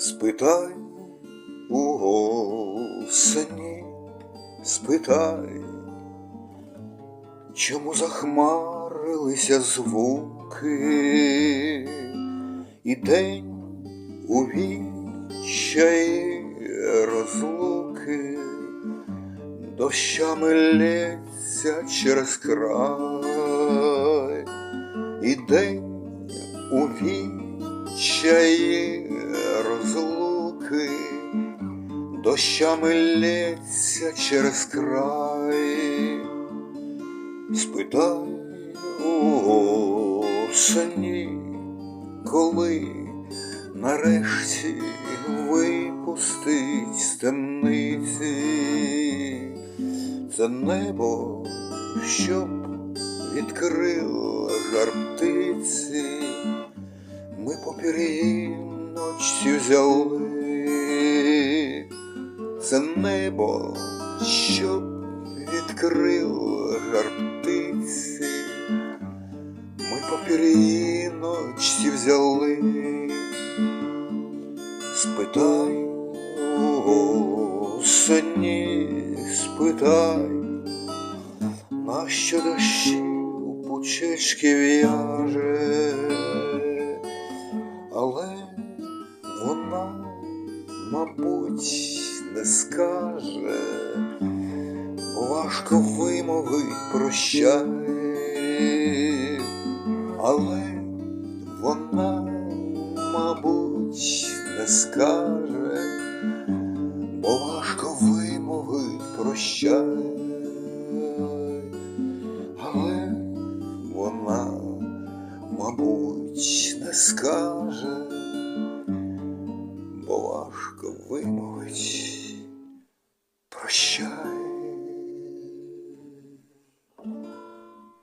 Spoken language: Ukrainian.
Спитай у осені, спитай, чому захмарилися звуки, і день у відчаї розлуки, дощами лється через край, і день у відчаї дощами лється через край, спитай у осені, коли нарешті випустить з темниці. Це небо, щоб відкрила жар птиці, ми попір її взяли, це небо, щоб відкрила жар птиці, ми попір її взяли, спитай у осені, спитай, нащо дощі у пучечки в'яже, але вона, мабуть, не скаже, важко вимовить прощай, але вона, мабуть, не скаже, бо важко вимовить прощай, але вона, мабуть, не скаже, бо важко вимовить sure.